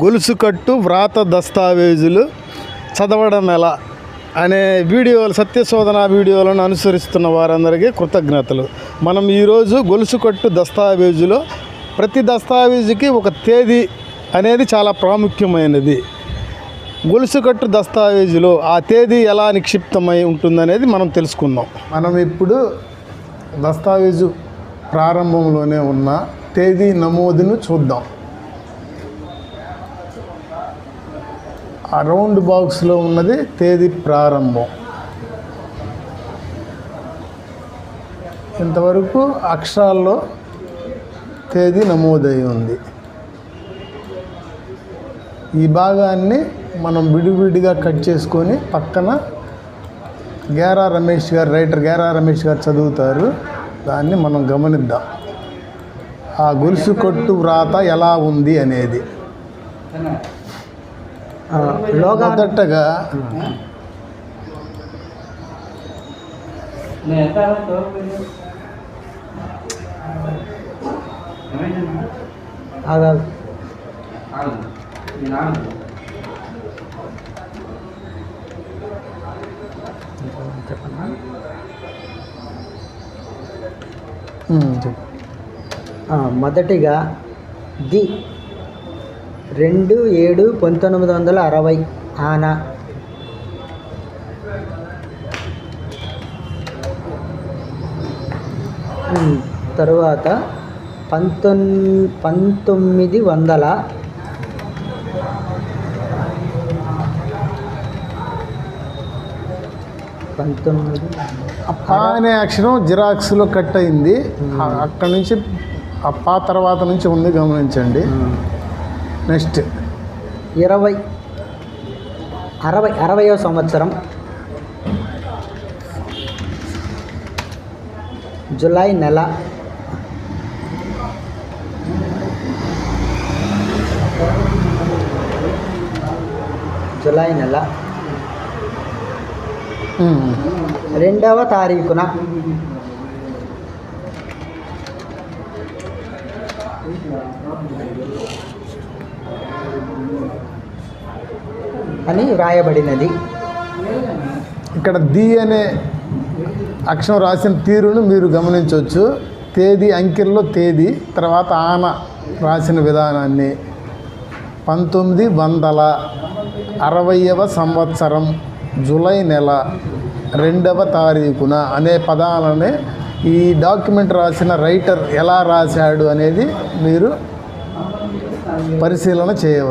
గొలుసు కట్టు వ్రాత దస్తావేజులు చదవడం ఎలా అనే వీడియోలు సత్యశోధన వీడియోలను అనుసరిస్తున్న వారందరికీ కృతజ్ఞతలు. మనం ఈరోజు గొలుసు కట్టు దస్తావేజులో ప్రతి దస్తావేజుకి ఒక తేదీ అనేది చాలా ప్రాముఖ్యమైనది. గొలుసు కట్టు దస్తావేజులో ఆ తేదీ ఎలా నిక్షిప్తమై ఉంటుందనేది మనం తెలుసుకుందాం. మనం ఇప్పుడు దస్తావేజు ప్రారంభంలోనే ఉన్న తేదీ నమోదును చూద్దాం. ఆ రౌండ్ బాక్స్లో ఉన్నది తేదీ ప్రారంభం. ఇంతవరకు అక్షరాల్లో తేదీ నమోదై ఉంది. ఈ భాగాన్ని మనం విడివిడిగా కట్ చేసుకొని పక్కన గేరా రమేష్ గారు రైటర్ గేరా రమేష్ గారు చదువుతారు. దాన్ని మనం గమనిద్దాం. ఆ గొలుసు కొట్టు వ్రాత ఎలా ఉంది అనేది. మొదటగా ఆగా- చెప్పనా ఉమ్, చెప్పు. ఆ, మొదటిగా ది రెండు ఏడు పంతొమ్మిది వందల అరవై. ఆన. తరువాత పంతొమ్ పంతొమ్మిది వందల పంతొమ్మిది ఆ పా అనే అక్షరం జిరాక్స్లో కట్ అయింది. అక్కడి నుంచి ఆ పా తర్వాత నుంచి ఉంది గమనించండి. నెక్స్ట్. ఇరవై. అరవై అరవయో సంవత్సరం. జులై నెల. జులై నెల. రెండవ తారీఖున. అని వ్రాయబడినది. ఇక్కడ ది అనే అక్షరం రాసిన తీరును మీరు గమనించవచ్చు. తేదీ అంకెల్లో తేదీ తర్వాత ఆన రాసిన విధానాన్ని. పంతొమ్మిది వందల అరవయవ సంవత్సరం జూలై నెల రెండవ తారీఖున అనే పదాలనే ఈ డాక్యుమెంట్ రాసిన రైటర్ ఎలా రాశాడు అనేది మీరు పరిశీలన చేయవచ్చు.